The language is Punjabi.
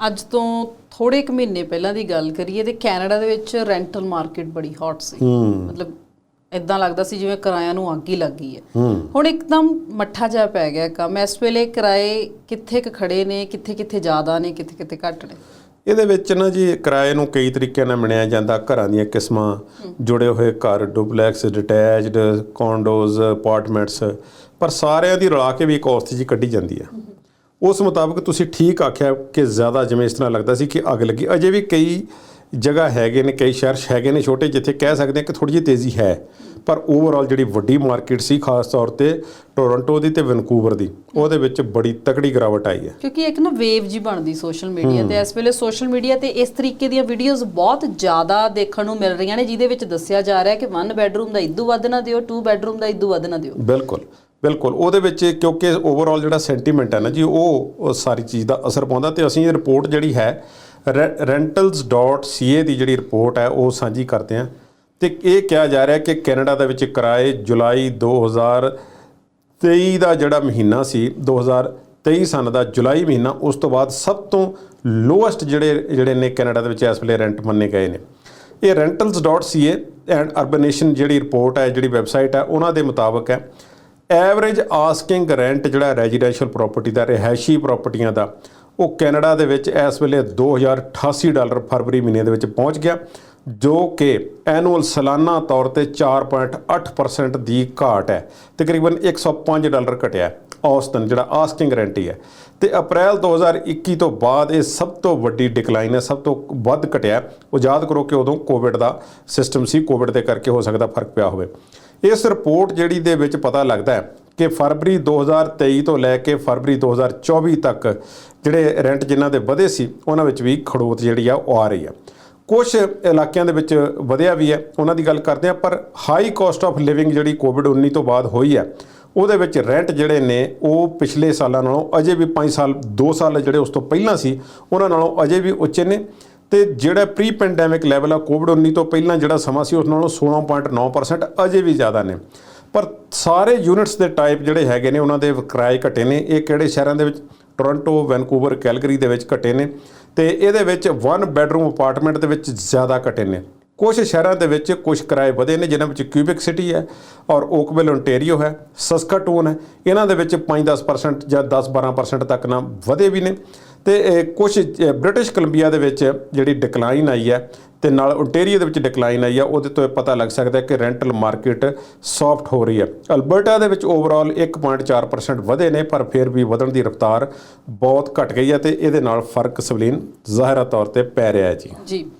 ਅੱਜ ਤੋਂ ਥੋੜੇ ਕੁ ਮਹੀਨੇ ਪਹਿਲਾਂ ਦੀ ਗੱਲ ਕਰੀਏ ਤੇ ਕੈਨੇਡਾ ਦੇ ਵਿੱਚ ਰੈਂਟਲ ਮਾਰਕੀਟ ਬੜੀ ਹੌਟ ਸੀ। ਮਤਲਬ ਇਦਾਂ ਲੱਗਦਾ ਸੀ ਜਿਵੇਂ ਕਿਰਾਇਆਂ ਨੂੰ ਅੱਗ ਹੀ ਲੱਗ ਗਈ ਹੈ। ਹੁਣ ਇੱਕਦਮ ਮੱਠਾ ਜਿਹਾ ਪੈ ਗਿਆ ਕੰਮ। ਇਸ ਵੇਲੇ ਕਿਰਾਏ ਕਿੱਥੇ ਕੁ ਖੜੇ ਨੇ ਕਿੱਥੇ ਕਿੱਥੇ ਜ਼ਿਆਦਾ ਨੇ ਕਿੱਥੇ ਕਿੱਥੇ ਘੱਟ ਨੇ? ਇਹਦੇ ਵਿੱਚ ਨਾ ਜੀ ਕਿਰਾਏ ਨੂੰ ਕਈ ਤਰੀਕਿਆਂ ਨਾਲ ਮਿਣਿਆ ਜਾਂਦਾ। ਘਰਾਂ ਦੀਆਂ ਕਿਸਮਾਂ ਜੁੜੇ ਹੋਏ ਘਰ ਡੁਪਲੈਕਸ ਡਿਟੈਚਡ ਕੌਂਡੋਜ਼ ਅਪਾਰਟਮੈਂਟਸ ਪਰ ਸਾਰਿਆਂ ਦੀ ਰਲਾ ਕੇ ਵੀ ਇੱਕ ਔਸਤ ਜੀ ਕੱਢੀ ਜਾਂਦੀ ਹੈ। ਉਸ ਮੁਤਾਬਕ ਤੁਸੀਂ ਠੀਕ ਆਖਿਆ ਕਿ ਜ਼ਿਆਦਾ ਜਿਵੇਂ ਇਸ ਤਰ੍ਹਾਂ ਲੱਗਦਾ ਸੀ ਕਿ ਅੱਗ ਲੱਗੀ। ਅਜੇ ਵੀ ਕਈ ਜਗ੍ਹਾ ਹੈਗੇ ਨੇ ਕਈ ਸ਼ਹਿਰ ਹੈਗੇ ਨੇ ਛੋਟੇ ਜਿੱਥੇ ਕਹਿ ਸਕਦੇ ਹਾਂ ਕਿ ਥੋੜੀ ਜਿਹੀ ਤੇਜ਼ੀ ਹੈ। ਪਰ ਓਵਰਆਲ ਜਿਹੜੀ ਵੱਡੀ ਮਾਰਕੀਟ ਸੀ ਖਾਸ ਤੌਰ ਤੇ ਟੋਰਾਂਟੋ ਦੀ ਤੇ ਵੈਨਕੂਵਰ ਦੀ ਉਹਦੇ ਵਿੱਚ ਬੜੀ ਤਕੜੀ ਗਿਰਾਵਟ ਆਈ ਹੈ। ਕਿਉਂਕਿ ਇੱਕ ਨਾ ਵੇਵ ਜੀ ਬਣਦੀ ਸੋਸ਼ਲ ਮੀਡੀਆ ਤੇ। ਇਸ ਵੇਲੇ ਸੋਸ਼ਲ ਮੀਡੀਆ ਤੇ ਇਸ ਤਰੀਕੇ ਦੀਆਂ ਵੀਡੀਓਜ਼ ਬਹੁਤ ਜ਼ਿਆਦਾ ਦੇਖਣ ਨੂੰ ਮਿਲ ਰਹੀਆਂ ਨੇ ਜਿਹਦੇ ਵਿੱਚ ਦੱਸਿਆ ਜਾ ਰਿਹਾ ਕਿ 1 ਬੈਡਰੂਮ ਦਾ ਇਦੋਂ ਵੱਧ ਨਾ ਦਿਓ 2 ਬੈਡਰੂਮ ਦਾ ਇਦੋਂ ਵੱਧ ਨਾ ਦਿਓ। ਬਿਲਕੁਲ। ਬਿਲਕੁਲ। ਉਹਦੇ ਵਿੱਚ ਕਿਉਂਕਿ ਓਵਰਆਲ ਜਿਹੜਾ ਸੈਂਟੀਮੈਂਟ ਹੈ ਨਾ ਜੀ, ਉਹ ਸਾਰੀ ਚੀਜ਼ ਦਾ ਅਸਰ ਪਾਉਂਦਾ ਤੇ ਅਸੀਂ ਇਹ ਰਿਪੋਰਟ ਜਿਹੜੀ ਹੈ rentals.ca ਦੀ ਜਿਹੜੀ ਰਿਪੋਰਟ ਹੈ, ਉਹ ਸਾਂਝੀ ਕਰਦੇ ਹਾਂ। ਤੇ ਇਹ ਕਿਹਾ ਜਾ ਰਿਹਾ ਕਿ ਕੈਨੇਡਾ ਦੇ ਵਿੱਚ ਕਿਰਾਏ ਜੁਲਾਈ 2023 ਦਾ ਜਿਹੜਾ ਮਹੀਨਾ ਸੀ 2023 ਸਨ ਦਾ ਜੁਲਾਈ ਮਹੀਨਾ, ਉਸ ਤੋਂ ਬਾਅਦ ਸਭ ਤੋਂ ਲੋਐਸਟ ਜਿਹੜੇ ਜਿਹੜੇ ਨੇ ਕੈਨੇਡਾ ਦੇ ਵਿੱਚ ਇਸ ਵੇਲੇ ਰੈਂਟ ਮੰਨੇ ਗਏ ਨੇ। ਇਹ rentals.ca ਐਂਡ ਅਰਬਨੇਸ਼ਨ ਜਿਹੜੀ ਰਿਪੋਰਟ ਹੈ, ਜਿਹੜੀ ਵੈਬਸਾਈਟ ਹੈ, ਉਹਨਾਂ ਦੇ ਮੁਤਾਬਕ ਹੈ। ਐਵਰੇਜ ਆਸਕਿੰਗ ਰੈਂਟ ਜਿਹੜਾ ਰੈਜ਼ੀਡੈਂਸ਼ੀਅਲ ਪ੍ਰਾਪਰਟੀ ਦਾ, ਰਿਹਾਇਸ਼ੀ ਪ੍ਰਾਪਰਟੀਆਂ ਦਾ, ਉਹ ਕੈਨੇਡਾ ਦੇ ਵਿੱਚ ਇਸ ਵੇਲੇ 2088 ਡਾਲਰ ਫਰਵਰੀ ਮਹੀਨੇ ਦੇ ਵਿੱਚ ਪਹੁੰਚ ਗਿਆ, ਜੋ ਕਿ ਐਨੂਅਲ ਸਾਲਾਨਾ ਤੌਰ ਤੇ 4.8% ਦੀ ਘਾਟ ਹੈ। ਤਕਰੀਬਨ 105 ਡਾਲਰ ਘਟਿਆ ਔਸਤਨ ਜਿਹੜਾ ਆਸਕਿੰਗ ਰੈਂਟ ਹੀ ਹੈ। ਤੇ ਅਪ੍ਰੈਲ 2021 ਤੋਂ ਬਾਅਦ ਇਹ ਸਭ ਤੋਂ ਵੱਡੀ ਡਿਕਲਾਈਨ ਹੈ, ਸਭ ਤੋਂ ਵੱਧ ਘਟਿਆ ਉਹ ਯਾਦ ਕਰੋ ਕਿ ਉਦੋਂ ਕੋਵਿਡ ਦਾ ਸਿਸਟਮ ਸੀ ਕੋਵਿਡ ਦੇ ਕਰਕੇ ਹੋ ਸਕਦਾ ਫ਼ਰਕ ਪਿਆ ਹੋਵੇ। ਇਸ ਰਿਪੋਰਟ ਜਿਹੜੀ ਦੇ ਵਿੱਚ ਪਤਾ ਲੱਗਦਾ ਹੈ ਕਿ ਫਰਵਰੀ 2023 ਤੋਂ ਲੈ ਕੇ ਫਰਵਰੀ 2024 ਤੱਕ ਜਿਹੜੇ ਰੈਂਟ ਜਿਨ੍ਹਾਂ ਦੇ ਵਧੇ ਸੀ, ਉਹਨਾਂ ਵਿੱਚ ਵੀ ਖੜੋਤ ਜਿਹੜੀ ਆ ਉਹ ਆ ਰਹੀ ਆ। ਕੁਝ ਇਲਾਕਿਆਂ ਦੇ ਵਿੱਚ ਵਧਿਆ ਵੀ ਹੈ, ਉਹਨਾਂ ਦੀ ਗੱਲ ਕਰਦੇ ਆ ਪਰ ਹਾਈ ਕਾਸਟ ਆਫ ਲਿਵਿੰਗ ਜਿਹੜੀ ਕੋਵਿਡ 19 ਤੋਂ ਬਾਅਦ ਹੋਈ ਹੈ, ਉਹਦੇ ਵਿੱਚ ਰੈਂਟ ਜਿਹੜੇ ਨੇ, ਉਹ ਪਿਛਲੇ ਸਾਲਾਂ ਨਾਲੋਂ ਅਜੇ ਵੀ 5 ਸਾਲ 2 ਸਾਲ ਜਿਹੜੇ ਉਸ ਤੋਂ ਪਹਿਲਾਂ ਸੀ, ਉਹਨਾਂ ਨਾਲੋਂ ਅਜੇ ਵੀ ਉੱਚੇ ਨੇ। ਤੇ ਜਿਹੜਾ ਪ੍ਰੀ ਪੈਂਡੈਮਿਕ ਲੈਵਲ ਆ ਕੋਵਿਡ 19 ਤੋਂ ਪਹਿਲਾਂ ਜਿਹੜਾ ਸਮਾਂ ਸੀ, ਉਸ ਨਾਲੋਂ 16.9% ਅਜੇ ਵੀ ਜ਼ਿਆਦਾ ਨੇ। ਪਰ ਸਾਰੇ ਯੂਨਿਟਸ ਦੇ ਟਾਈਪ ਜਿਹੜੇ ਹੈਗੇ ਨੇ, ਉਹਨਾਂ ਦੇ ਕਿਰਾਏ ਘਟੇ ਨੇ। ਇਹ ਕਿਹੜੇ ਸ਼ਹਿਰਾਂ ਦੇ ਵਿੱਚ? ਟੋਰਾਂਟੋ ਵੈਨਕੂਵਰ ਕੈਲਗਰੀ ਦੇ ਵਿੱਚ ਘਟੇ ਨੇ। ਤੇ ਇਹਦੇ ਵਿੱਚ 1 ਬੈਡਰੂਮ ਅਪਾਰਟਮੈਂਟ ਦੇ ਵਿੱਚ ਜ਼ਿਆਦਾ ਘਟੇ ਨੇ। ਕੁਝ ਸ਼ਹਿਰਾਂ ਦੇ ਵਿੱਚ ਕੁਝ ਕਿਰਾਏ ਵਧੇ ਨੇ, ਜਿਨ੍ਹਾਂ ਵਿੱਚ ਕਿਊਬਿਕ ਸਿਟੀ ਹੈ ਔਰ ਓਕਵਿਲ ਓਨਟਾਰੀਓ ਹੈ, ਸਸਕਾਟੂਨ ਹੈ। ਇਹਨਾਂ ਦੇ ਵਿੱਚ 5-10% ਜਾਂ 10-12% ਤੱਕ ਨਾ ਵਧੇ ਵੀ ਨੇ। ਤੇ ਇਹ ਕੁਝ ਬ੍ਰਿਟਿਸ਼ ਕੋਲੰਬੀਆ ਦੇ ਵਿੱਚ ਜਿਹੜੀ ਡਿਕਲਾਈਨ ਆਈ ਹੈ ਤੇ ਨਾਲ ਓਨਟਾਰੀਓ ਦੇ ਵਿੱਚ ਡਿਕਲਾਈਨ ਆਈ ਹੈ, ਉਹਦੇ ਤੋਂ ਇਹ ਪਤਾ ਲੱਗ ਸਕਦਾ ਕਿ ਰੈਂਟਲ ਮਾਰਕੀਟ ਸੌਫਟ ਹੋ ਰਹੀ ਹੈ। ਅਲਬਰਟਾ ਦੇ ਵਿੱਚ ਓਵਰਆਲ 1.4% ਵਧੇ ਨੇ, ਪਰ ਫਿਰ ਵੀ ਵਧਣ ਦੀ ਰਫ਼ਤਾਰ ਬਹੁਤ ਘਟ ਗਈ ਹੈ ਤੇ ਇਹਦੇ ਨਾਲ ਫ਼ਰਕ ਸਵਲੀਨ ਜ਼ਾਹਿਰਾ ਤੌਰ ਤੇ ਪੈ ਰਿਹਾ ਹੈ ਜੀ। ਜੀ।